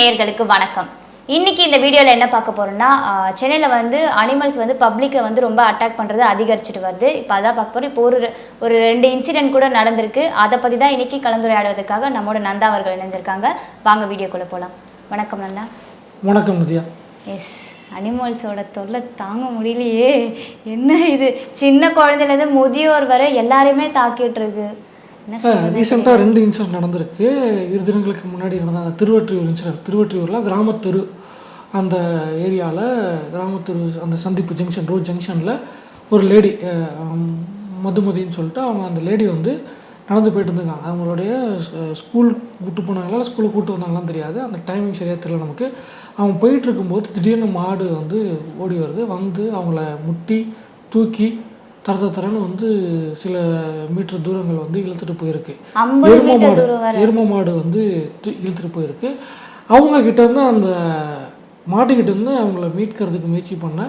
நேயர்களுக்கு வணக்கம். இன்னைக்கு இந்த வீடியோவில் என்ன பார்க்க போறோம்னா சென்னையில் வந்து அனிமல்ஸ் வந்து பப்ளிக்கை வந்து ரொம்ப அட்டாக் பண்ணுறது அதிகரிச்சுட்டு வருது. இப்போ அதான் பார்க்க போகிறோம் இப்போ ஒரு ஒரு ரெண்டு இன்சிடென்ட் கூட நடந்திருக்கு. அதை பற்றி தான் இன்னைக்கு கலந்துரையாடுவதற்காக நம்மோட நந்தா அவர்கள் இணைஞ்சிருக்காங்க. வாங்க வீடியோக்குள்ளே போகலாம் வணக்கம் நந்தா. வணக்கம் நித்யா. எஸ் அனிமல்ஸோட தொல்லை தாங்க முடியலையே. என்ன இது? சின்ன குழந்தையிலேருந்து முதியோர் வரை எல்லாரையுமே தாக்கிட்டு இருக்கு. ரீசெண்டாக ரெண்டு இன்சிடென்ட் நடந்திருக்கு. இரு தினங்களுக்கு முன்னாடி நடந்த அந்த திருவற்றியூர் இன்சிடென்ட் திருவற்றியூரில் கிராமத்தெரு அந்த ஏரியாவில் கிராமத்தெரு அந்த சந்திப்பு ஜங்ஷன் ரோட் ஜங்ஷனில் ஒரு லேடி மதுமதின்னு சொல்லிட்டு அவங்க அந்த லேடி வந்து நடந்து போயிட்டு இருந்தாங்க அவங்களுடைய ஸ்கூல் கூட்டு போனாங்களா ஸ்கூலுக்கு கூட்டு வந்தாங்களான்னு தெரியாது. அந்த டைமிங் சரியாக தெரியல நமக்கு. அவங்க போயிட்டு இருக்கும்போது திடீர்னு மாடு வந்து ஓடி வருது. வந்து அவங்கள முட்டி தூக்கி தர தரன்னு வந்து சில மீட்டர் தூரங்கள் வந்து இழுத்துட்டு போயிருக்கு. எரும மாடு எரும மாடு வந்து இழுத்துட்டு போயிருக்கு. அவங்க கிட்ட இருந்து அந்த மாட்டுக்கிட்ட இருந்து அவங்கள மீட்கிறதுக்கு முயற்சி பண்ண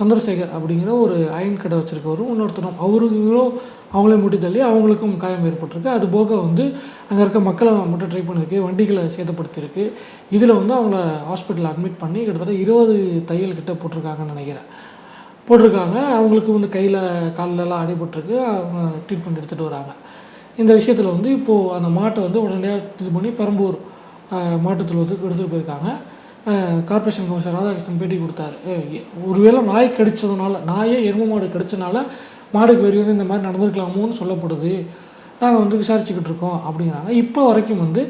சந்திரசேகர் அப்படிங்கிற ஒரு அயன் கடை வச்சிருக்கவரும் இன்னொருத்தரும் அவருக்கும் அவங்களே முட்டி தள்ளி அவங்களுக்கும் காயம் ஏற்பட்டிருக்கு. அது போக வந்து அங்கே இருக்க மக்களை மட்டும் ட்ரை பண்ணியிருக்கு வண்டிகளை சேதப்படுத்தியிருக்கு. இதில் வந்து அவங்கள ஹாஸ்பிட்டலில் அட்மிட் பண்ணி கிட்டத்தட்ட இருபது தையல் கிட்ட போட்டிருக்காங்கன்னு நினைக்கிறேன். போட்டிருக்காங்க. அவங்களுக்கு வந்து கையில் கால்லெல்லாம் அடிபட்டிருக்கு. அவங்க ட்ரீட்மெண்ட் எடுத்துகிட்டு வராங்க. இந்த விஷயத்தில் வந்து இப்போது அந்த மாட்டை வந்து உடனடியாக இது பண்ணி பெரம்பூர் மாட்டுத்தில் வந்து எடுத்துகிட்டு போயிருக்காங்க. கார்பரேஷன் கார்ப்பரேஷன் கமிஷனர் ராதாகிருஷ்ணன் பேட்டி கொடுத்தாரு. ஒருவேளை நாய் கடிச்சதுனால நாயே எரும மாடு கடிச்சனால மாடுக்கு வெறி வந்து இந்த மாதிரி நடந்திருக்கலாமோன்னு சொல்லப்படுது. நாங்கள் வந்து விசாரிச்சுக்கிட்டு இருக்கோம் அப்படிங்கிறாங்க இப்போ வரைக்கும் வந்து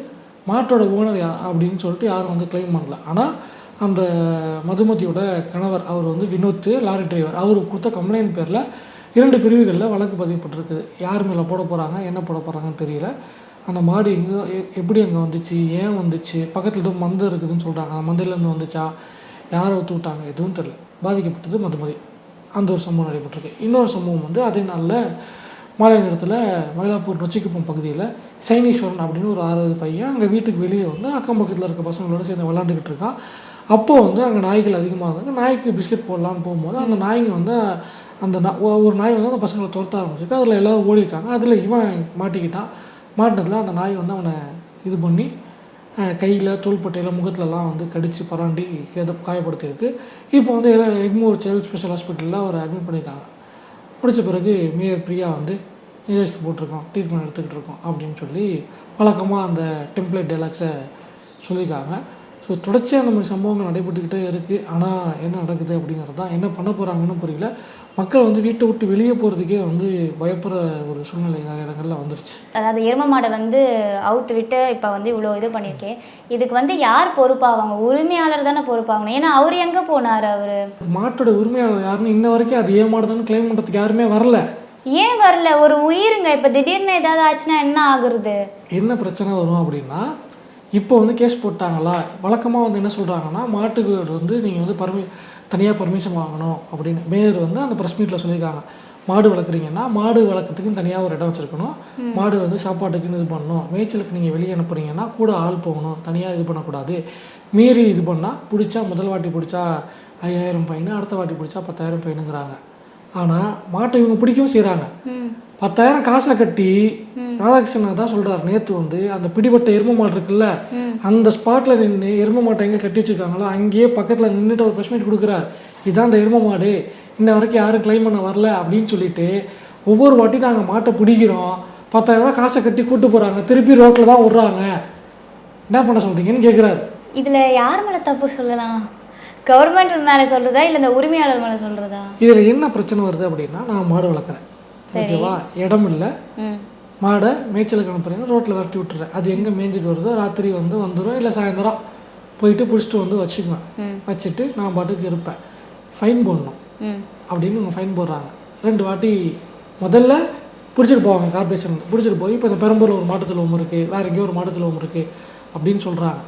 மாட்டோட ஓனர் அப்படின்னு சொல்லிட்டு யாரும் வந்து கிளைம் பண்ணல. ஆனால் அந்த மதுமதியோட கணவர் அவர் வந்து வினோத் லாரி டிரைவர் அவர் கொடுத்த கம்ப்ளைண்ட் பேரில் இரண்டு பிரிவுகளில் வழக்கு பதியப்பட்டிருக்குது யார் மேலே போட போகிறாங்க என்ன போட போகிறாங்கன்னு தெரியல. அந்த மாடு எங்கே எ- எப்படி அங்கே வந்துச்சு ஏன் வந்துச்சு பக்கத்தில் எதுவும் மந்து இருக்குதுன்னு சொல்கிறாங்க அந்த மந்தையிலேருந்து வந்துச்சா யாரை ஒத்து விட்டாங்க எதுவும் தெரியல. பாதிக்கப்பட்டது மதுமதி. அந்த ஒரு சம்பவம் நடைபெற்றிருக்கு. இன்னொரு சம்பவம் வந்து அதே நாளில் மாலை நேரத்தில் மயிலாப்பூர் நொச்சிக்குப்பம் பகுதியில் சைனீஸ்வரன் அப்படின்னு ஒரு ஆறாவது பையன் அங்கே வீட்டுக்கு வெளியே வந்து அக்கம் பக்கத்தில் இருக்க பசங்களோட சேர்ந்து விளாண்டுக்கிட்டு இருக்கான். அப்போது வந்து அங்கே நாய்கள் அதிகமாக இருந்தாங்க நாய்க்கு பிஸ்கட் போடலான்னு போகும்போது அந்த நாய்ங்க வந்து அந்த ஒ- ஒரு நாய் வந்து அந்த பசங்களை துரத்த ஆரம்பிச்சிருக்கு. அதில் எல்லோரும் ஓடி இருக்காங்க அதில் இவன் மாட்டிக்கிட்டான். மாட்டினதில் அந்த நாய் வந்து அவனை இது பண்ணி கையில் தோள்பட்டையில் முகத்துலலாம் வந்து கடித்து பராண்டி எதை காயப்படுத்தியிருக்கு. இப்போ வந்து எல்லாம் எக்மோர் சைல்ட் ஸ்பெஷல் ஹாஸ்பிட்டலில் அவர் அட்மிட் பண்ணியிருக்காங்க முடிச்ச பிறகு மேயர் பிரியா வந்து இன்ஜெக்ஷன் போட்டிருக்கோம் ட்ரீட்மெண்ட் எடுத்துக்கிட்டு இருக்கோம் அப்படின்னு சொல்லி வழக்கமாக அந்த டெம்ப்ளேட் டைலாக்ஸை சொல்லியிருக்காங்க. ஸோ தொடர்ச்சியாக நம்ம சம்பவங்கள் நடைபெற்றுக்கிட்டே இருக்குது ஆனால் என்ன நடக்குது அப்படிங்கிறது தான் என்ன பண்ண போகிறாங்கன்னு புரியல. மக்கள் வந்து வீட்டை விட்டு வெளியே போகிறதுக்கே வந்து பயப்படுற ஒரு சூழ்நிலை நிறைய இடங்களில் வந்துருச்சு. அதாவது எரும மாடை வந்து அவுத்து விட்டு இப்போ வந்து இவ்வளோ இது பண்ணியிருக்கேன் இதுக்கு வந்து யார் பொறுப்பாவாங்க உரிமையாளர் தானே பொறுப்பாகணும் ஏன்னா அவர் எங்கே போனார் அவர்? மாட்டோட உரிமையாளர் யாருன்னு இன்ன வரைக்கும் அது ஏமாடுதுன்னு கிளைம் பண்ணுறதுக்கு யாருமே வரல. ஏன் வரல? ஒரு உயிருங்க. இப்போ திடீர்னு ஏதாவது ஆச்சுன்னா என்ன ஆகுறது? என்ன பிரச்சனை வரும் அப்படின்னா இப்போ வந்து கேஸ் போட்டாங்களா? வழக்கமாக வந்து என்ன சொல்கிறாங்கன்னா மாட்டுக்கு வந்து நீங்கள் வந்து பர்மி தனியாக பர்மிஷன் வாங்கணும் அப்படின்னு. மேயர் வந்து அந்த ப்ரெஸ் மீட்டில் சொல்லியிருக்காங்க. மாடு வளர்க்குறீங்கன்னா மாடு வளர்க்குறதுக்குன்னு தனியாக ஒரு இடம் வச்சுருக்கணும். மாடு வந்து சாப்பாட்டுக்குன்னு இது பண்ணணும். மேய்ச்சலுக்கு நீங்கள் வெளியே அனுப்புறீங்கன்னா கூட ஆள் போகணும். தனியாக இது பண்ணக்கூடாது. மீறி இது பண்ணால் பிடிச்சா முதல் வாட்டி பிடிச்சா ஐயாயிரம் ஃபைனு அடுத்த வாட்டி பிடிச்சா பத்தாயிரம் ஃபைனுங்கிறாங்க. ஆனால் மாட்டை இவங்க பிடிக்கவும் செய்கிறாங்க பத்தாயிரம் காசை கட்டி ராதாகிருஷ்ணன் தான் சொல்றாரு. நேத்து வந்து அந்த பிடிபட்ட எரும மாடு இருக்குல்ல அந்த ஸ்பாட்ல நின்று எரும மாட்டை எங்க கட்டி வச்சிருக்காங்களோ அங்கேயே பக்கத்துல நின்றுட்டு ஒரு ப்ரெஸ் மீட் கொடுக்குறாரு. இதான் அந்த எரும மாடு. இன்ன வரைக்கும் யாரும் கிளைம் பண்ண வரல அப்படின்னு சொல்லிட்டு ஒவ்வொரு வாட்டி நாங்க மாட்டை பிடிக்கிறோம். பத்தாயிரம் ரூபாய் காசை கட்டி கூட்டு போறாங்க. திருப்பி ரோட்ல தான் விடுறாங்க என்ன பண்ண சொல்றீங்கன்னு கேக்குறாரு. இதில் யார் மேலே தப்பு சொல்லலாம்? கவர்மெண்ட் மேலே சொல்கிறதா இல்லை இந்த உரிமையாளர் மேலே சொல்கிறதா இதுல என்ன பிரச்சனை வருது அப்படின்னா நான் மாடு வளர்க்குறேன். ஓகேவா? இடம் இல்லை. மாடை மேய்ச்சலுக்கு அனுப்புறீங்க ரோட்டில் விரட்டி விட்டுறேன். அது எங்கே மேய்ஞ்சிட்டு வருதோ ராத்திரி வந்து வந்துடும் இல்லை சாயந்தரம் போயிட்டு பிடிச்சிட்டு வந்து வச்சுக்குவேன். வச்சுட்டு நான் பாட்டுக்கு இருப்பேன். ஃபைன் போடணும். அப்படின்னு இவங்க ஃபைன் போடுறாங்க. ரெண்டு வாட்டி முதல்ல பிடிச்சிட்டு போவாங்க கார்பரேஷன் பிடிச்சிட்டு போய் இப்போ இந்த பெரம்பூரில் ஒரு மாட்டுத்தில் ஒன்று இருக்குது வேறு எங்கேயோ ஒரு மாட்டுத்தில் ஒன்று இருக்குது அப்படின்னு சொல்கிறாங்க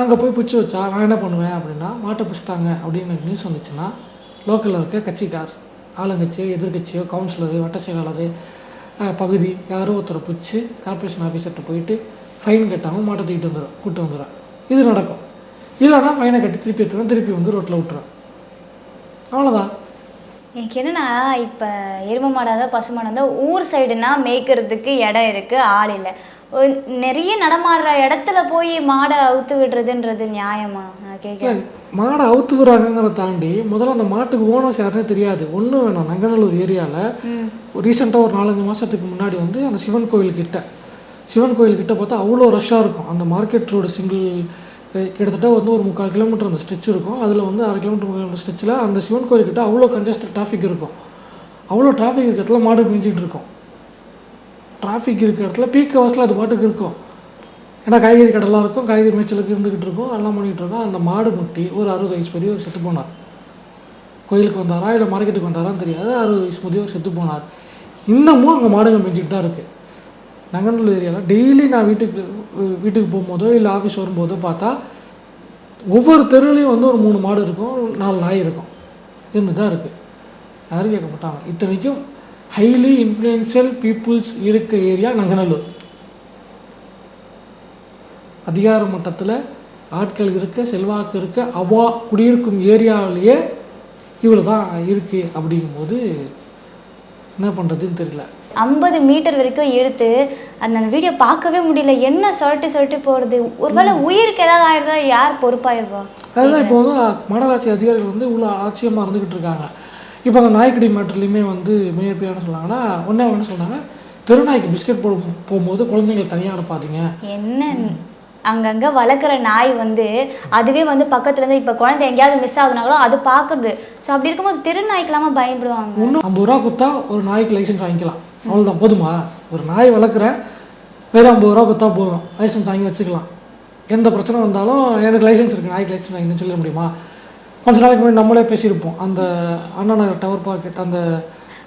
அங்கே போய் பிடிச்சி வச்சா நான் என்ன பண்ணுவேன் அப்படின்னா மாட்டை பிடிச்சிட்டாங்க அப்படின்னு நியூஸ் வந்துச்சுன்னா லோக்கலில் இருக்க கட்சிக்கார் ஆளுங்கட்சியோ எதிர்கட்சியோ கவுன்சிலரு வட்ட செயலாளர் பகுதி யாரோ ஒருத்தரை பிடிச்சி கார்ப்பரேஷன் ஆஃபீஸர்கிட்ட போயிட்டு ஃபைன் கட்டாமல் மாட்டை தூக்கிட்டு வந்துடும் கூட்டு வந்துடும் இது நடக்கும். இல்லைன்னா ஃபைனை கட்டி திருப்பி எடுத்துடும் திருப்பி வந்து ரோட்டில் விட்டுறேன் அவ்வளோதான் எனக்கு என்னன்னா இப்போ எரும மாடாக இருந்தால் பசு மாடாக இருந்தால் ஊர் சைடுனா மேய்க்கிறதுக்கு இடம் இருக்குது ஆள் இல்லை. நிறைய நடமாடுற இடத்துல போய் மாடை அவுத்து விடுறதுன்றது நியாயமா? கேட்குறேன் மாடை அவுத்து விடுறாங்கிறத தாண்டி முதல்ல அந்த மாட்டுக்கு ஓனர்ஸ் யாருன்னே தெரியாது. ஒன்றும் வேணாம் நங்கநல்லூர் ஏரியாவில் ரீசெண்டாக ஒரு நாலஞ்சு மாதத்துக்கு முன்னாடி வந்து அந்த சிவன் கோயில் கிட்ட சிவன் கோயில் கிட்ட பார்த்தா அவ்வளோ ரஷ்ஷாக இருக்கும். அந்த மார்க்கெட் ரோடு சிங்கிள் கிட்டத்தட்ட வந்து ஒரு முக்கால் கிலோமீட்டர் அந்த ஸ்ட்ரெச் இருக்கும். அதில் வந்து அரை கிலோமீட்டர் கிலோமீட்டர் ஸ்ட்ரெச்சில் அந்த சிவன் கோயில் கிட்ட அவ்வளோ கன்ஜஸ்டட் டிராஃபிக் இருக்கும். அவ்வளோ டிராஃபிக் இருக்க இடத்துல மாடு மேய்ஞ்சிட்டு இருக்கும். டிராஃபிக் இருக்க இடத்துல பீக் ஹவர்ஸில் அது பாட்டுக்கு இருக்கும். ஏன்னா காய்கறி கடைலாம் இருக்கும் காய்கறி மேய்ச்சலுக்கு இருந்துக்கிட்டு இருக்கும் எல்லாம் பண்ணிகிட்டு இருக்கோம். அந்த மாடு முட்டி ஒரு அறுபது வயசு பெரியவர் செத்து போனார். கோயிலுக்கு வந்தாரா இல்லை மார்க்கெட்டுக்கு வந்தாரான்னு தெரியாது. அறுபது வயசு முதியவர் செத்து போனார். இன்னமும் அங்கே மாடுங்க மேய்ஞ்சிட்டு தான் இருக்குது நங்கநல்லூர் ஏரியாவில் டெய்லி நான் வீட்டுக்கு வீட்டுக்கு போகும்போதோ இல்லை ஆஃபீஸ் வரும்போதோ பார்த்தா ஒவ்வொரு தெருலேயும் வந்து ஒரு மூணு மாடு இருக்கும் நாலு நாய் இருக்கும். இருந்து தான் இருக்குது யாரும் கேட்க மாட்டாங்க. இத்தனைக்கும் ஹைலி இன்ஃப்ளூயன்ஷியல் பீப்புள்ஸ் இருக்க ஏரியா நங்கநல்லூர் அதிகார மட்டத்தில் ஆட்கள் இருக்க செல்வாக்கு இருக்க அவா குடியிருக்கும் ஏரியாவிலேயே இவ்வளோ தான் இருக்குது அப்படிங்கும்போது என்ன பண்ணுறதுன்னு தெரியல. ஐம்பது மீட்டர் வரைக்கும் இழுத்து அந்த வீடியோ பார்க்கவே முடியல. என்ன சொல்லிட்டு சொல்லிட்டு போகிறது ஒருவேளை உயிருக்கு ஏதாவது ஆயிருந்தா யார் பொறுப்பாயிருவா? அதுதான் இப்போ வந்து மாநகராட்சி அதிகாரிகள் வந்து இவ்வளோ அலட்சியமாக இருந்துக்கிட்டு இருக்காங்க. இப்போ அந்த நாய்க்கடி மேட்டர்லையுமே வந்து மேயர் என்ன சொன்னாங்கன்னா ஒன்றே என்ன சொன்னாங்க தெருநாய்க்கு பிஸ்கெட் போட போகும்போது குழந்தைங்களை தனியாக அனுப்பாதீங்க. என்ன? அங்கங்கே வளர்க்குற நாய் வந்து அதுவே வந்து பக்கத்துலேருந்து இப்போ குழந்தை எங்கேயாவது மிஸ் ஆகுதுனாங்களோ அது பார்க்குறது ஸோ அப்படி இருக்கும்போது தெரு நாய்க்கெல்லாமா பயப்படுவாங்க ஒன்று ஐம்பது ரூபா கொடுத்தா ஒரு நாய்க்கு லைசன்ஸ் வாங்கிக்கலாம். அவ்வளோதான் போதுமா? ஒரு நாய் வளர்க்குறேன் வெறும் ஐம்பது ரூபா கொடுத்தா போதும். லைசன்ஸ் வாங்கி வச்சுக்கலாம். எந்த பிரச்சனை வந்தாலும் எனக்கு லைசன்ஸ் இருக்குது நாய்க்கு லைசன்ஸ் வாங்கினு சொல்ல முடியுமா? கொஞ்ச நாளைக்கு முன்னாடி நம்மளே பேசியிருப்போம். அந்த அண்ணா நகர் டவர் பார்க்கெட் அந்த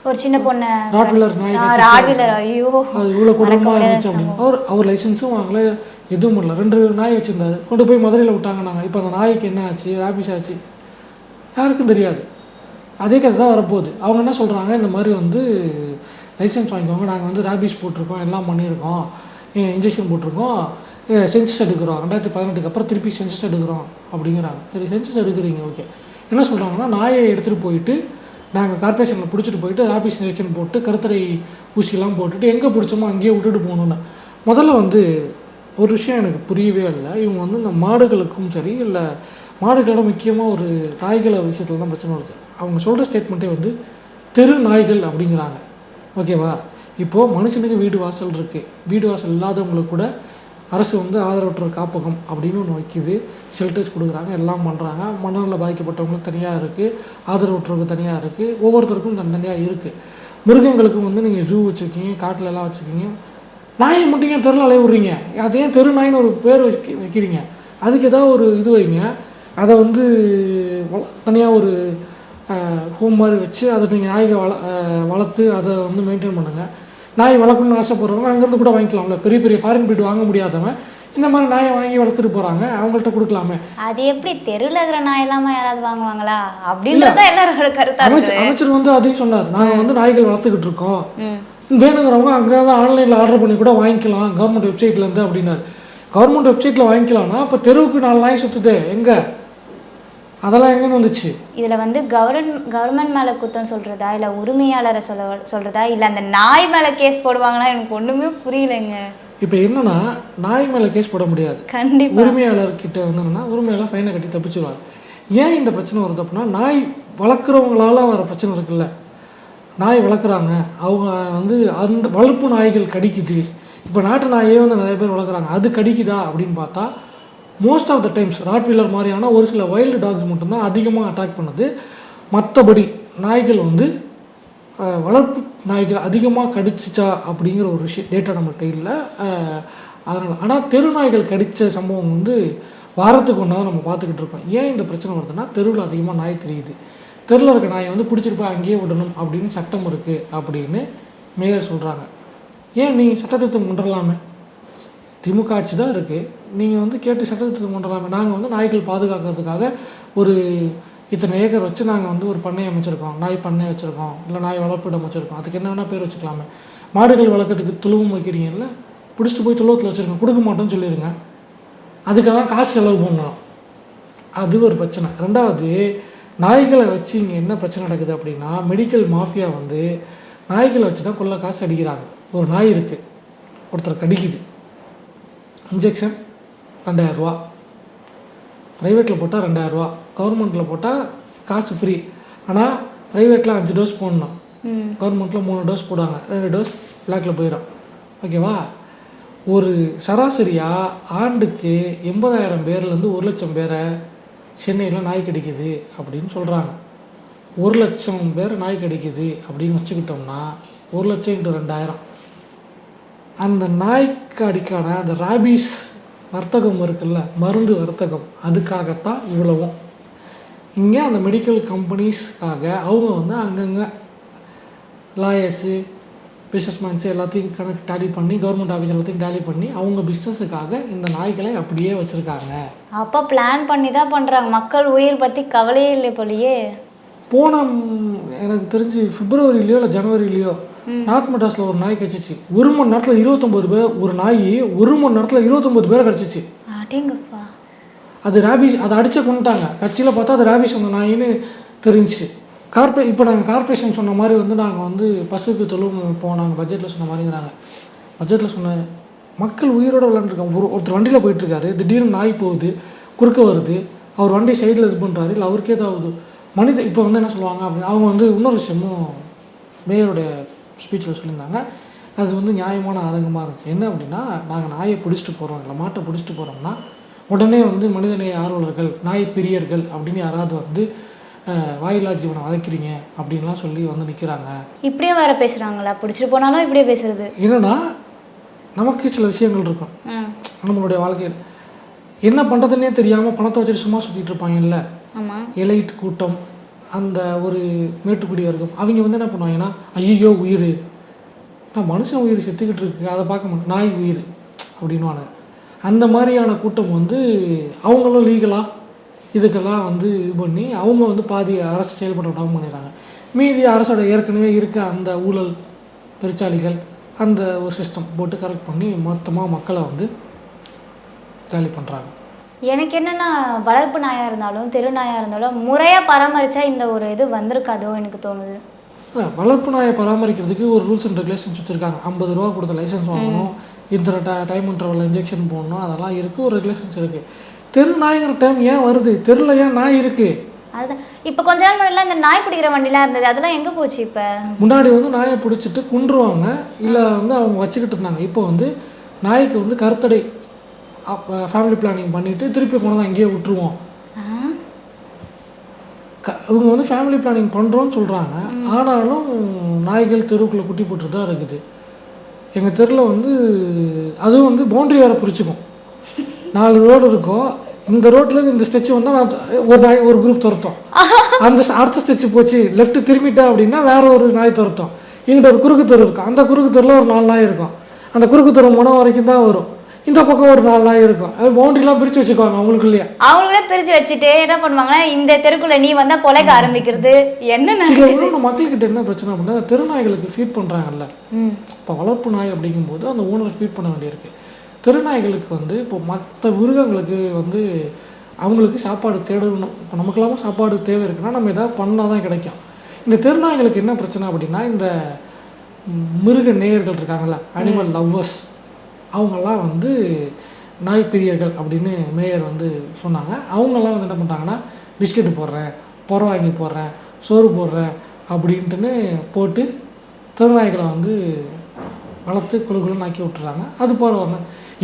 ஒரு சின்ன பொண்ணு ராட்வில்லர் நாய் ராட்வீலர் ஐயோ இவ்வளோ இருந்துச்சு அப்படின்னு. அவர் அவர் லைசன்ஸும் வாங்கல எதுவும் பண்ணல. ரெண்டு நாய் வச்சுருந்தாரு. கொண்டு போய் மதுரையில் விட்டாங்க நாங்கள் இப்போ அந்த நாய்க்கு என்ன ஆச்சு? ராபிஸ் ஆச்சு. யாருக்கும் தெரியாது. அதே கதை தான் வரப்போகுது. அவங்க என்ன சொல்கிறாங்க இந்த மாதிரி வந்து லைசன்ஸ் வாங்கிக்கோங்க. நாங்கள் வந்து ராபிஸ் போட்டிருக்கோம். எல்லாம் பண்ணியிருக்கோம். இன்ஜெக்ஷன் போட்டிருக்கோம். சென்சஸ் எடுக்கிறோம். ரெண்டாயிரத்தி பதினெட்டுக்கு அப்புறம் திருப்பி சென்சஸ் எடுக்கிறோம் அப்படிங்கிறாங்க. சரி சென்சஸ் எடுக்கிறீங்க. ஓகே. என்ன சொல்கிறாங்கன்னா நாயை எடுத்துகிட்டு போயிட்டு நாங்கள் கார்பரேஷனில் பிடிச்சிட்டு போயிட்டு ஆஃபீஸ் இன்ஜெக்ஷன் போட்டு கருத்தரை ஊசியெல்லாம் போட்டுட்டு எங்கே பிடிச்சோமோ அங்கேயே விட்டுட்டு போகணுன்னு முதல்ல வந்து ஒரு விஷயம் எனக்கு புரியவே இல்லை. இவங்க வந்து இந்த மாடுகளுக்கும் சரி இல்லை மாடுகளோட முக்கியமாக ஒரு நாய்களை விஷயத்தில் தான் பிரச்சனை வருது. அவங்க சொல்கிற ஸ்டேட்மெண்ட்டே வந்து தெரு நாய்கள் அப்படிங்கிறாங்க. ஓகேவா? இப்போது மனுஷனுக்கு வீடு வாசல் இருக்குது வீடு வாசல் இல்லாதவங்களுக்கு கூட அரசு வந்து ஆதரவற்றோர் காப்பகம் அப்படின்னு ஒன்று வைக்குது. ஷெல்டர்ஸ் கொடுக்குறாங்க எல்லாம் பண்ணுறாங்க மனநல பாதிக்கப்பட்டவங்களுக்கு தனியாக இருக்குது ஆதரவற்றோருக்கு தனியாக இருக்குது ஒவ்வொருத்தருக்கும் தனித்தனியாக இருக்குது மிருகங்களுக்கும் வந்து நீங்கள் ஜூ வச்சுருக்கீங்க காட்டில் எல்லாம் வச்சுருக்கீங்க. நாயை மட்டும் ஏன் தெருவில் அலைய விட்றீங்க? அதை ஏன் தெரு நாயின்னு ஒரு பேர் வைக்க வைக்கிறீங்க? அதுக்கு ஏதாவது ஒரு இது வைங்க. அதை வந்து தனியாக ஒரு ஹோம் மாதிரி வச்சு அதை நீங்கள் நாய்களை வள வளர்த்து அதை வந்து மெயின்டைன் பண்ணுங்கள் நாய் வளர்க்கணும்னு ஆசைப்படுறவங்க அங்கேருந்து கூட வாங்கிக்கலாம்ல. பெரிய பெரிய ஃபாரின் breed வாங்க முடியாதவன் இந்த மாதிரி நாயை வாங்கி வளர்த்துட்டு போகிறாங்க அவங்கள்ட்ட கொடுக்கலாமே. அது எப்படி தெருவில் இருக்கிற நாய் இல்லாம யாராவது வாங்குவாங்களா? அப்படின்றத எல்லாரோட கருத்தா அமைச்சர் அமைச்சர் வந்து அதையும் சொன்னார். நாங்கள் வந்து நாய்கள் வளர்த்துக்கிட்டு இருக்கோம். வேணுங்கிறவங்க அங்கே தான் ஆன்லைனில் ஆர்டர் பண்ணி கூட வாங்கிக்கலாம். கவர்மெண்ட் வெப்சைட்லேருந்து அப்படின்னாரு. கவர்மெண்ட் வெப்சைட்டில் வாங்கிக்கலாம்னா அப்போ தெருவுக்கு நாலு நாய் சுற்றுதே எங்கே? அதெல்லாம் எங்கேன்னு வந்துச்சு? இதுல வந்து கவர்ன் கவர்மெண்ட் மேல குத்தம் சொல்றதா இல்ல உரிமையாளரை சொல்ல சொல்றதா இல்ல அந்த நாய் மேல கேஸ் போடுவாங்களா எனக்கு ஒண்ணுமே புரியலைங்க. இப்போ என்னன்னா நாய் மேலே கேஸ் போட முடியாது. கண்டிப்பா. உரிமையாளர்கிட்ட வந்தோம்னா உரிமையாளர் ஃபைனை கட்டி தப்பிச்சிருவார். ஏன் இந்த பிரச்சனை வருது அப்படின்னா நாய் வளர்க்குறவங்களால வர பிரச்சனை இருக்குல்ல. நாய் வளர்க்குறாங்க. அவங்க வந்து அந்த வளர்ப்பு நாய்கள் கடிக்குது. இப்போ நாட்டு நாயே வந்து நிறைய பேர் வளர்க்குறாங்க. அது கடிக்குதா அப்படின்னு பார்த்தா most of the times rottweiler மாதிரியான ஒரு சில வைல்டு டாக்ஸ் மட்டும்தான் அதிகமாக அட்டாக் பண்ணுது. மற்றபடி நாய்கள் வந்து வளர்ப்பு நாய்கள் அதிகமாக கடிச்சிச்சா அப்படிங்கிற ஒரு விஷயம் டேட்டா நம்மகிட்ட இல்லை அதனால். ஆனால் தெரு நாய்கள் கடித்த சம்பவம் வந்து வாரத்துக்கு ஒன்றா நம்ம பார்த்துக்கிட்டு இருக்கோம். ஏன் இந்த பிரச்சனை வருதுன்னா தெருவில் அதிகமாக நாய் தெரியுது. தெருவில் இருக்க நாயை வந்து பிடிச்சிருப்பா அங்கேயே விடணும் அப்படின்னு சட்டம் இருக்குது அப்படின்னு மேயர் சொல்கிறாங்க ஏன் நீங்கள் சட்டத்திருத்தம் கொண்டுடலாமே திமுக ஆட்சி தான் இருக்குது நீங்கள் வந்து கேட்டு சட்டத்திருத்தம் கொண்டுடலாமே நாங்கள் வந்து நாய்கள் பாதுகாக்கிறதுக்காக ஒரு இத்தனை ஏக்கர் வச்சு நாங்கள் வந்து ஒரு பண்ணை அமைச்சிருக்கோம். நாய் பண்ணை வச்சுருக்கோம். இல்லை நாய் வளர்ப்பிடம் வச்சுருக்கோம். அதுக்கு என்ன வேணால் பேர் வச்சுக்கலாமே. மாடுகள் வளர்க்கறதுக்கு துளுவும் வைக்கிறீங்கல்ல பிடிச்சிட்டு போய் துளவத்தில் வச்சுருக்கோம் கொடுக்க மாட்டோம்னு சொல்லிடுங்க அதுக்கெல்லாம் காசு செலவு பண்ணணும். அது ஒரு பிரச்சனை. ரெண்டாவது நாய்களை வச்சு இங்கே என்ன பிரச்சனை நடக்குது அப்படின்னா மெடிக்கல் மாஃபியா வந்து நாய்களை வச்சு தான் கொள்ள காசு அடிக்கிறாங்க. ஒரு நாய் இருக்குது ஒருத்தர் கடிக்குது இன்ஜெக்ஷன் ரெண்டாயிரரூவா. ப்ரைவேட்டில் போட்டால் ரெண்டாயிரரூவா. கவர்மெண்ட்டில் போட்டால் காசு ஃப்ரீ ஆனால் ப்ரைவேட்டில் அஞ்சு டோஸ் போடணும். கவர்மெண்ட்டில் மூணு டோஸ் போடுவாங்க. ரெண்டு டோஸ் பிளாக்ல போயிடும் ஓகேவா ஒரு சராசரியாக ஆண்டுக்கு எண்பதாயிரம் பேர்லேருந்து ஒரு லட்சம் பேரை சென்னையில் நாய் கடிக்குது அப்படின்னு சொல்கிறாங்க ஒரு லட்சம் பேர் நாய் கடிக்குது அப்படின்னு வச்சுக்கிட்டோம்னா ஒரு லட்சம் இன்ட்டு ரெண்டாயிரம். அந்த நாய்க்கு அடிக்கான அந்த ராபிஸ் வர்த்தகம் இருக்குல்ல மருந்து வர்த்தகம். அதுக்காகத்தான் இவ்வளவும். இங்கே அந்த மெடிக்கல் கம்பெனிஸ்க்காக அவங்க வந்து அங்கங்கே லாயர்ஸு பிஸ்னஸ்மேன்ஸு எல்லாத்தையும் கணக்கு டேலி பண்ணி கவர்மெண்ட் ஆஃபீஸ் எல்லாத்தையும் டேலி பண்ணி அவங்க பிஸ்னஸுக்காக இந்த நாய்களை அப்படியே வச்சுருக்காங்க. அப்போ பிளான் பண்ணி தான் பண்ணுறாங்க மக்கள் உயிர் பற்றி கவலையே இல்லை போலியே. போன எனக்கு தெரிஞ்சு பிப்ரவரிலையோ இல்லை ஜனவரிலையோ நார்த் மெட்ராஸில் ஒரு நாய் கிடச்சிச்சு. ஒரு மணி நேரத்தில் இருபத்தொம்பது பேர் ஒரு நாய் ஒரு மணி நேரத்தில் இருபத்தொம்பது பேரை கிடச்சிச்சு. அது ரேபிஸ் அதை அடிச்சே கொண்டுட்டாங்க கட்சியில் பார்த்தா அது ரேபிஸ் அந்த நாயின்னு தெரிஞ்சுச்சு. கார்பரே இப்போ நாங்கள் கார்பரேஷன் சொன்ன மாதிரி வந்து நாங்கள் வந்து பசுக்கு தொழுவு போனோம் நாங்கள் பட்ஜெட்டில் சொன்ன மாதிரிங்கிறாங்க. பட்ஜெட்டில் சொன்ன மக்கள் உயிரோட விளாண்டுருக்காங்க ஒரு ஒருத்தர் வண்டியில் போயிட்டுருக்காரு. திடீர்னு நாய் போகுது குறுக்க வருது. அவர் வண்டி சைடில் இது பண்ணுறாரு இல்லை அவருக்கே ஏதாவது மனித இப்போ வந்து என்ன சொல்லுவாங்க அப்படின்னு அவங்க வந்து இன்னொரு விஷயமும் மேயருடைய ஸ்பீச்சில் சொல்லியிருந்தாங்க. அது வந்து நியாயமான ஆதங்கமாக இருந்துச்சு. என்ன அப்படின்னா நாங்கள் நாயை பிடிச்சிட்டு போகிறோம் இல்லை மாட்டை பிடிச்சிட்டு போகிறோம்னா உடனே வந்து மனிதநேய ஆர்வலர்கள் நாய் பிரியர்கள் அப்படின்னு யாராவது வந்து அஹ், வாயில்லா ஜீவனை வதைக்கிறீங்க அப்படின்லாம் சொல்லி வந்து நிற்கிறாங்க இப்படியே வேற பேசுகிறாங்களா பிடிச்சிட்டு போனாலும் இப்படியே பேசுறது. என்னன்னா நமக்கு சில விஷயங்கள் இருக்கும். நம்மளுடைய வாழ்க்கையில். என்ன பண்ணுறதுன்னே தெரியாமல் பணத்தை வச்சுட்டு சும்மா சுற்றிட்டு இருப்பாங்கல்ல எலைட் கூட்டம் அந்த ஒரு மேட்டுக்குடி வர்க்கம். அவங்க வந்து என்ன பண்ணுவாங்கன்னா ஐயோ உயிர். நான் மனுஷன் உயிர் செத்துக்கிட்டு இருக்கு அதை பார்க்க மாட்டேன். நாய் உயிர் அப்படின்வாங்க அந்த மாதிரியான கூட்டம் வந்து அவங்களும் லீகலாக இதுக்கெல்லாம் வந்து இது பண்ணி அவங்க வந்து பாதி அரசு செயல்பட விடாமல் பண்ணிடுறாங்க. மீதி அரசோட ஏற்கனவே இருக்க அந்த ஊழல் பெருச்சாளிகள் அந்த ஒரு சிஸ்டம் போட்டு கரெக்ட் பண்ணி மொத்தமாக மக்களை வந்து காலி பண்ணுறாங்க எனக்கு என்னன்னா வளர்ப்பு நாயாக இருந்தாலும் தெரு நாயாக இருந்தாலும் முறையாக பராமரிச்சா இந்த ஒரு இது வந்திருக்காதோ எனக்கு தோணுது. வளர்ப்பு நாயை பராமரிக்கிறதுக்கு ஒரு ரூல்ஸ் அண்ட் ரெகுலேஷன்ஸ் வச்சுருக்காங்க. ஐம்பது ரூபா கொடுத்த லைசன்ஸ் வாங்கணும் இத்தனை ட டைம் இன்டர்வல் இன்ஜெக்ஷன் போடணும் அதெல்லாம் இருக்குது ஒரு ரெகுலேஷன்ஸ் இருக்குது தெரு நாய்ங்கிற டைம் ஏன் வருது? தெருவில் ஏன் நாய் இருக்குது அதுதான். இப்போ கொஞ்ச நாள் முன்னாடிலாம் இந்த நாய் பிடிக்கிற வண்டிலாம் இருந்தது. அதெல்லாம் எங்கே போச்சு இப்போ? முன்னாடி வந்து நாயை பிடிச்சிட்டு குன்றுவாங்க இல்லை வந்து அவங்க வச்சுக்கிட்டு இருந்தாங்க. இப்போ வந்து நாய்க்கு வந்து கருத்தடை ஃபேமிலி பிளானிங் பண்ணிவிட்டு திருப்பி கொண்டு வந்து அங்கேயே விட்டுருவோம். இவங்க வந்து ஃபேமிலி பிளானிங் பண்ணுறோன்னு சொல்கிறாங்க ஆனாலும் நாய்கள் தெருவுக்குள்ளே குட்டி போட்டு தான் இருக்குது. எங்கள் தெருவில் வந்து அதுவும் வந்து பவுண்டரி வேறு பிரிச்சுக்கும். நாலு ரோடு இருக்கும். இந்த ரோட்லேருந்து இந்த ஸ்டெச்சு வந்தால் நான் ஒரு நாய் ஒரு குரூப் துரத்தோம். அந்த அடுத்த ஸ்டெச்சு போச்சு. லெஃப்ட் திரும்பிட்டா அப்படின்னா வேற ஒரு நாய் துரத்தோம். இங்கிட்ட ஒரு குறுக்கு தெரு இருக்கும். அந்த குறுக்கு தெருவில் ஒரு நாலு நாய் இருக்கும். அந்த குறுக்கு தெரு முனை வரைக்கும் தான் வரும். இந்த பக்கம் ஒரு நாலு நாய் இருக்கும். அது பவுண்டரிலாம் பிரித்து வச்சுக்குவாங்க அவங்களுக்குள்ளேயே அவங்களே பிரித்து வச்சுட்டு என்ன பண்ணுவாங்கன்னா இந்த தெருக்குள்ள நீ வந்தா கொலைக்க ஆரம்பிக்கிறது. என்ன நடக்குது? மக்கள்கிட்ட என்ன பிரச்சனை அப்படின்னா தெருநாய்களுக்கு ஃபீட் பண்ணுறாங்கல்ல ம். இப்போ வளர்ப்பு நாய் அப்படிங்கும்போது அந்த ஓனர் ஃபீட் பண்ண வேண்டியிருக்கு. தெருநாய்களுக்கு வந்து இப்போ மற்ற மிருகங்களுக்கு வந்து அவங்களுக்கு சாப்பாடு தேடணும். இப்போ நமக்கெல்லாம சாப்பாடு தேவை இருக்குன்னா நம்ம எதாவது பண்ணால் தான் கிடைக்கும். இந்த தெருநாய்களுக்கு என்ன பிரச்சனை அப்படின்னா இந்த மிருக நேயர்கள் இருக்காங்கல்ல அனிமல் லவ்வர்ஸ் அவங்கெல்லாம் வந்து நாய் பிரியர்கள் அப்படின்னு மேயர் வந்து சொன்னாங்க. அவங்கெல்லாம் வந்து என்ன பண்ணுறாங்கன்னா பிஸ்கெட்டு போடுறேன் புற வாங்கி போடுறேன் சோறு போடுறேன் அப்படின்ட்டுன்னு போட்டு தெருநாய்களை வந்து வளர்த்து குழு குழுன்னு ஆக்கி விட்டுறாங்க. அது போகிறவங்க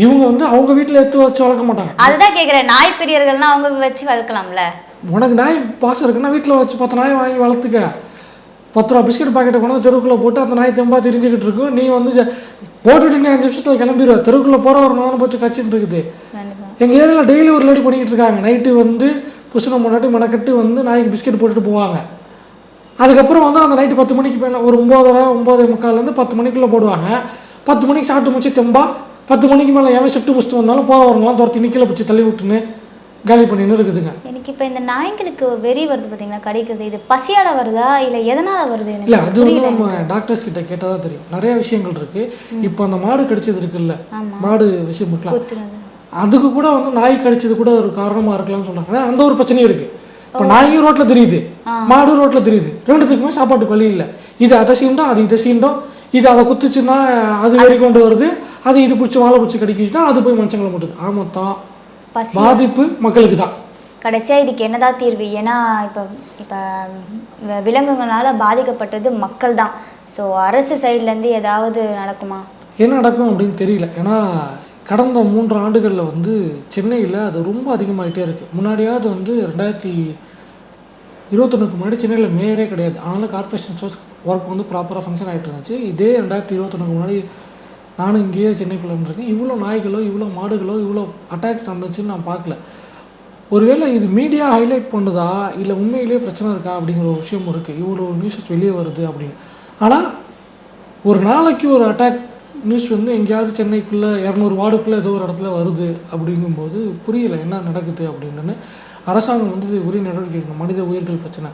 இவங்க வந்து அவங்க வீட்டில் எடுத்து வச்சு வளர்க்க மாட்டாங்க. அதுதான் கேக்குறேன். நாய் பிரியர்கள்னா அவங்க வச்சு வளர்க்கலாம்ல? உனக்கு நாய் பாசம் இருக்குன்னா வீட்டில் வச்சு பத்து நாய் வாங்கி வளர்த்துக்க. பத்து ரூபா பிஸ்கட் பாக்கெட்டை கொண்டு வந்து தெருவுக்குள்ளே போட்டு அந்த நாய் தெம்பா தெரிஞ்சுக்கிட்டு இருக்கும். நீ வந்து போட்டுட்டு நீ அஞ்சு நிமிஷத்தில் கிளம்பிடுவ. தெருவுக்குள்ளே போகிற ஒரு நானும் போட்டு கச்சின்னு இருக்குது. எங்கள் ஏரியாவில் டெய்லி ஒரு லேடி பண்ணிக்கிட்டு இருக்காங்க. நைட்டு வந்து புசுனை முன்னாடி மெனக்கட்டு வந்து நாய்க்கு பிஸ்கட் போட்டுட்டு போவாங்க. அதுக்கப்புறம் வந்து அந்த நைட்டு பத்து மணிக்கு மேலே ஒரு ஒம்போதரை ஒம்பது முக்கால்லேருந்து பத்து மணிக்குள்ளே போடுவாங்க. பத்து மணிக்கு சாப்பிட்டு முடிச்சு தெம்பா பத்து மணிக்கு மேலே எவன் ஷிஃப்ட் முடிச்சுட்டு வந்தாலும் போகிறவங்களாம் துரத்தி நிக்கல பிடிச்சி தள்ளி விட்டுன்னு காலி பண்ணின்னு இருக்குதுங்க. எனக்கு இப்போ இந்த நாய்களுக்கு வெறி வருது பார்த்தீங்களா கடிக்கிறது. இது பசியால வருதா? இல்லை எதனால வருது? இல்லை அது வந்து நம்ம டாக்டர்ஸ் கிட்ட கேட்டால் தான் தெரியும். நிறைய விஷயங்கள் இருக்கு. இப்போ அந்த மாடு கடிச்சது இருக்குல்ல மாடு விஷயம் இருக்கலாம். அதுக்கு கூட வந்து நாய் கடிச்சது கூட ஒரு காரணமா இருக்கலாம்னு சொன்னாங்க. அந்த ஒரு பிரச்சனையும் இருக்கு. இப்போ நாயும் ரோட்ல தெரியுது. மாடு ரோட்ல தெரியுது. ரெண்டுத்துக்குமே சாப்பாட்டுக்கு வழி இல்லை. இது அதை சீண்டும் அது இதை சீண்டும் இது அதை குத்துச்சுன்னா அது வெறி கொண்டு வருது. அது இது பிடிச்சி வாழை பிடிச்சி கடிக்கிச்சுன்னா அது போய் மனுஷங்களை முட்டுது. ஆமத்தான் பாதிப்பு மக்களுக்கு தான் கடைசியாக இதுக்கு என்னதான் தீர்வு? ஏன்னா இப்போ இப்போ விலங்குகளால் பாதிக்கப்பட்டது மக்கள் தான் ஸோ அரசு சைட்லேருந்து ஏதாவது நடக்குமா? என்ன நடக்கும் அப்படின்னு தெரியல. ஏன்னா கடந்த மூன்று ஆண்டுகளில் வந்து சென்னையில் அது ரொம்ப அதிகமாகிட்டே இருக்குது முன்னாடியாவது வந்து ரெண்டாயிரத்தி இருபத்தொன்னுக்கு முன்னாடி சென்னையில் மேயரே கிடையாது. ஆனாலும் கார்ப்பரேஷன் சோர்ஸ் ஒர்க் வந்து ப்ராப்பராக ஃபங்க்ஷன் ஆகிட்டு இருந்துச்சு. இதே ரெண்டாயிரத்தி இருபத்தொன்னுக்கு முன்னாடி நானும் இங்கேயே சென்னைக்குள்ளே இருந்திருக்கேன். இவ்வளோ நாய்களோ இவ்வளோ மாடுகளோ இவ்வளோ அட்டாக்ஸ் நடந்துச்சுன்னு நான் பார்க்கல. ஒருவேளை இது மீடியா ஹைலைட் பண்ணுதா இல்லை உண்மையிலேயே பிரச்சனை இருக்கா? அப்படிங்கிற ஒரு விஷயம் இருக்குது இவ்வளோ நியூஸஸ் வெளியே வருது அப்படின்னு. ஆனால் ஒரு நாளைக்கு ஒரு அட்டாக் நியூஸ் வந்து எங்கேயாவது சென்னைக்குள்ளே இரநூறு வார்டுக்குள்ளே ஏதோ ஒரு இடத்துல வருது அப்படிங்கும்போது புரியல என்ன நடக்குது அப்படின்னு. அரசாங்கம் வந்து இது உரிய நடவடிக்கை எடுக்கணும். மனித உயிர்கள் பிரச்சனை.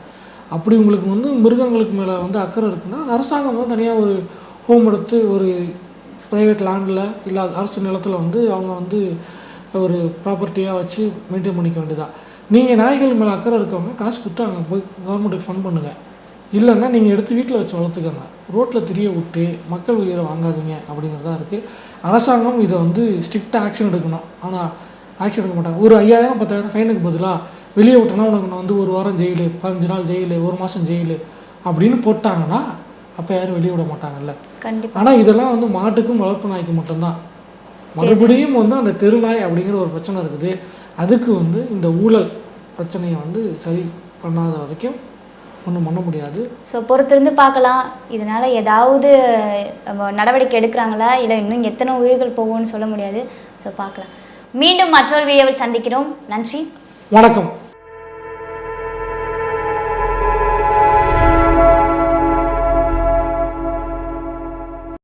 அப்படி உங்களுக்கு வந்து மிருகங்களுக்கு மேலே வந்து அக்கறை இருக்குன்னா அரசாங்கம் வந்து தனியாக ஒரு ஹோம் எடுத்து ஒரு ப்ரைவேட் லேண்டில் இல்லை அரசு நிலத்தில் வந்து அவங்க வந்து ஒரு ப்ராப்பர்ட்டியாக வச்சு மெயின்டைன் பண்ணிக்க வேண்டியதா நீங்கள் நாய்கள் மேலே அக்கறை இருக்கவங்க காசு கொடுத்து அங்கே போய் கவர்மெண்ட்டுக்கு ஃபண்ட் பண்ணுங்கள் இல்லைன்னா நீங்கள் எடுத்து வீட்டில் வச்சு வளர்த்துக்கோங்க. ரோட்டில் திரிய விட்டு மக்கள் உயிரை வாங்காதீங்க அப்படிங்கிறதா இருக்குது அரசாங்கம் இதை வந்து ஸ்ட்ரிக்டாக ஆக்ஷன் எடுக்கணும். ஆனால் ஆக்ஷன் எடுக்க மாட்டாங்க. ஒரு ஐயாயிரம் பத்தாயிரம் ஃபைனுக்கு பதிலாக வெளியே விட்டோன்னா உனக்கு நான் வந்து ஒரு வாரம் ஜெயிலு பதினஞ்சு நாள் ஜெயிலு ஒரு மாதம் ஜெயிலு அப்படின்னு போட்டாங்கன்னா அப்போ யாரும் வெளியே விட மாட்டாங்கல்ல? ஆனால் இதெல்லாம் வந்து மாட்டுக்கும் வளர்ப்பு நாய்க்கு மட்டும்தான். மறுபடியும் வந்து அந்த தெருநாய் அப்படிங்கிற ஒரு பிரச்சனை இருக்குது. அதுக்கு வந்து இந்த ஊழல் பிரச்சனையை வந்து சரி பண்ணாத வரைக்கும் ஒன்றும் பண்ண முடியாது. ஸோ பொறுத்திருந்து பார்க்கலாம். இதனால் ஏதாவது நடவடிக்கை எடுக்கிறாங்களா? இல்லை இன்னும் எத்தனை உயிர்கள் போகும்னு சொல்ல முடியாது. ஸோ பார்க்கலாம். மீண்டும் மற்றொரு வீடியோவில் சந்திக்கிறோம். நன்றி. வணக்கம்.